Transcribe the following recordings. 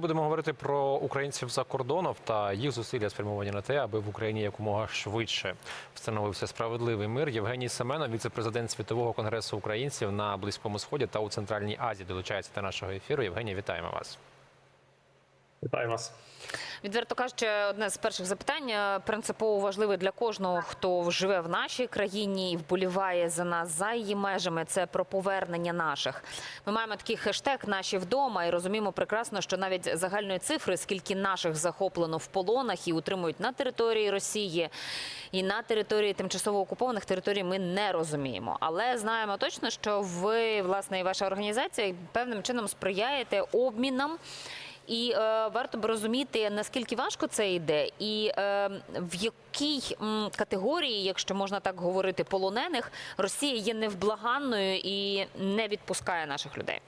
Будемо говорити про українців за кордоном та їх зусилля спрямовані на те, аби в Україні якомога швидше встановився справедливий мир. Євгеній Семенов, віце-президент Світового конгресу українців на Близькому Сході та у Центральній Азії, долучається до нашого ефіру. Євгеній, вітаємо вас. Вітаю вас. Відверто кажучи, одне з перших запитань е, принципово важливе для кожного, хто живе в нашій країні і вболіває за нас за її межами. Це про повернення наших. Ми маємо такий хештег Наші вдома і розуміємо прекрасно, що навіть загальної цифри, скільки наших захоплено в полонах і утримують на території Росії і на території тимчасово окупованих територій, ми не розуміємо. Але знаємо точно, що ви власне і ваша організація певним чином сприяєте обмінам. І е, варто б розуміти, наскільки важко це йде, і е, в якій м, категорії, якщо можна так говорити, полонених Росія є невблаганною і не відпускає наших людей.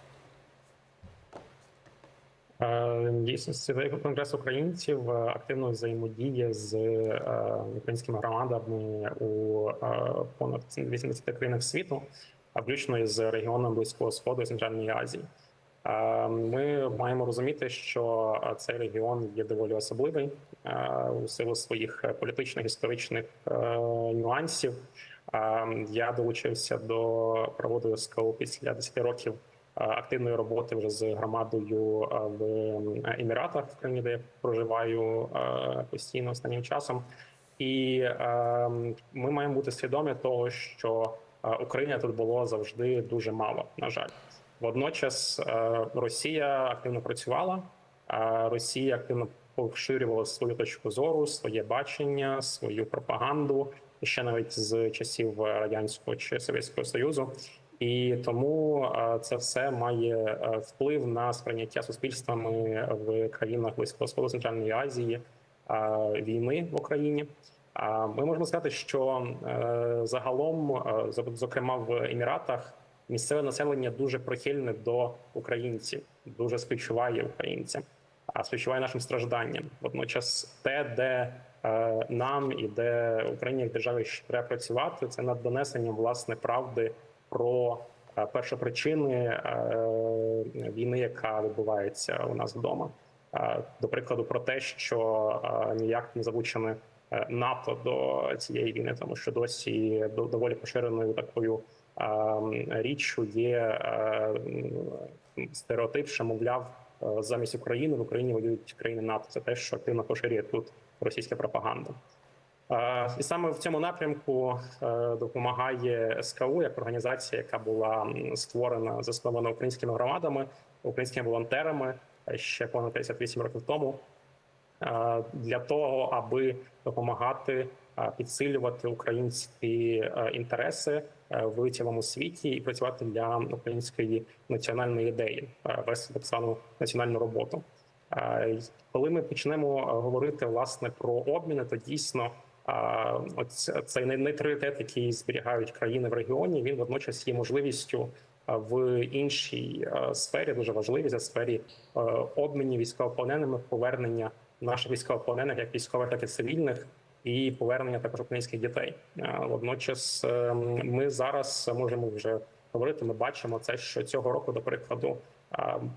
Е, Дійсно, Світовий конгрес українців е, активно взаємодіє з е, українськими громадами у понад 80 країнах світу, а включно із регіоном Близького Сходу і Центральної Азії. Е, Ми маємо розуміти, що е, цей регіон є доволі особливий е, у силу своїх політичних історичних нюансів. Я долучився до проводу СКО після 10 років активної роботи вже з громадою в Еміратах, в країні, де я проживаю постійно останнім часом. І ми маємо бути свідомі того, що України тут було завжди дуже мало. На жаль, водночас е, Росія активно працювала. е, Росія активно поширювала свою точку зору, своє бачення, свою пропаганду ще навіть з часів радянського чи совєтського союзу. І тому е, це все має вплив на сприйняття суспільствами в країнах Близького Сходу Центральної Азії війни в Україні. А ми можемо сказати, що загалом, зокрема в Еміратах, місцеве населення дуже прихильне до українців, дуже співчуває українцям, а співчуває нашим стражданням. Водночас, те, де е, нам і де Україні як державі ще треба працювати, це над донесенням власне правди про е, першопричини е, війни, яка відбувається у нас вдома. Е, До прикладу, про те, що е, ніяк не залучене е, НАТО до цієї війни, тому що досі доволі поширеною такою річчю є е, стереотип, що мовляв е, замість України в Україні воюють країни НАТО. Це те, що активно поширює тут російська пропаганда. Е, І саме в цьому напрямку допомагає СКУ як організація, яка була створена, заснована українськими громадами, українськими волонтерами ще понад 58 років тому, для того, аби допомагати підсилювати українські інтереси в цілому світі і працювати для української національної ідеї, е, вести так звану національну роботу. Е, Коли ми почнемо е, говорити власне про обміни, то дійсно цей нейтралітет, який зберігають країни в регіоні, він водночас є можливістю в іншій сфері, дуже важливій за сфері е, обмінів військовополоненими, повернення наших військовополонених, як військових, так і цивільних, і повернення також українських дітей. Водночас е, ми зараз можемо вже говорити. Ми бачимо це, що цього року, до прикладу,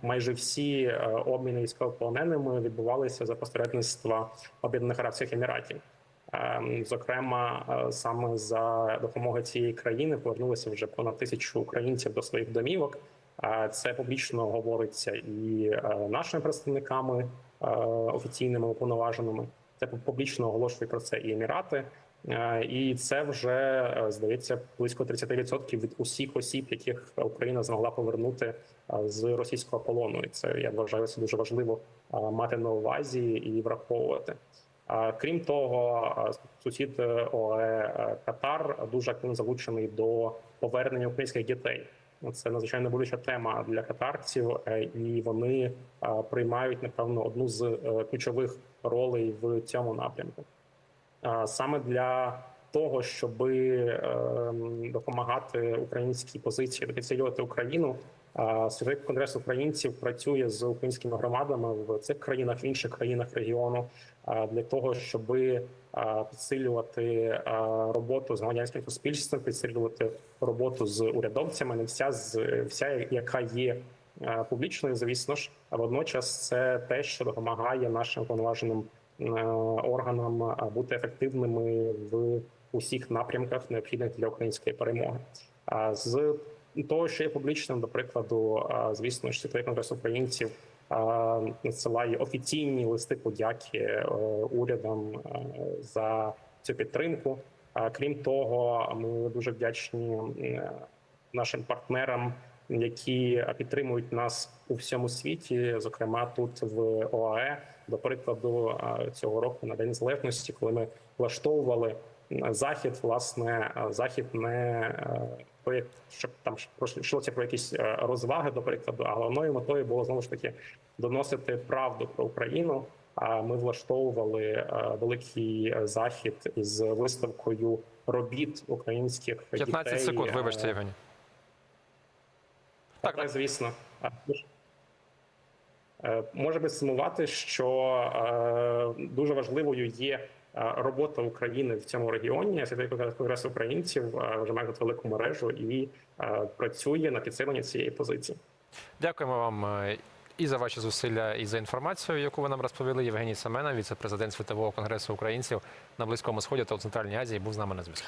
майже всі е, обміни військовополоненими відбувалися за посередництва Об'єднаних Арабських Еміратів. Ем, Зокрема, е, саме за допомогою цієї країни повернулося вже понад тисячу українців до своїх домівок. Е, Це публічно говориться і е, нашими представниками е, офіційними уповноваженими. Це публічно оголошують про це і емірати. Е, І це вже е, здається близько 30% від усіх осіб, яких Україна змогла повернути е, з російського полону. І це я вважаю це дуже важливо мати на увазі і враховувати. Крім того, сусід е, ОАЕ е, Катар дуже активно залучений до повернення українських дітей. Це надзвичайно болюча тема для катарців, е, і вони приймають напевно одну з е, ключових ролей в цьому напрямку. Саме для того, щоб допомагати українській позиції, підсилювати Україну. Світовий конгрес українців працює з українськими громадами в цих країнах, в інших країнах регіону для того, щоб підсилювати роботу з громадянським суспільством, підсилювати роботу з урядовцями, не вся з вся, яка є публічною, звісно ж, а водночас це те, що допомагає нашим повноваженим органам бути ефективними в усіх напрямках, необхідних для української перемоги. З того, що є публічним, до прикладу, звісно ж, світовий конгрес українців надсилає офіційні листи подяки е, урядам е, за цю підтримку. Крім того, ми дуже вдячні е, нашим партнерам, які підтримують нас у всьому світі, зокрема тут в ОАЕ. До прикладу, цього року на День Незалежності, коли ми влаштовували захід, власне, захід не як щоб там йшлося про якісь е, розваги, до прикладу, а головною метою було знову ж таки доносити правду про Україну. А ми влаштовували е, великий е, захід із виставкою робіт українських 15 дітей. секунд, вибачте, Євгеній. так, Так, так, звісно. Може би сумувати, що дуже важливою є робота України в цьому регіоні. Світовий конгрес українців е, вже має тут велику мережу і е, працює на підсиленні цієї позиції. Дякуємо вам е, і за ваші зусилля, і за інформацію, яку ви нам розповіли. Євгеній Семенов, віце-президент Світового конгресу українців на Близькому Сході та у Центральній Азії, був з нами на зв'язку.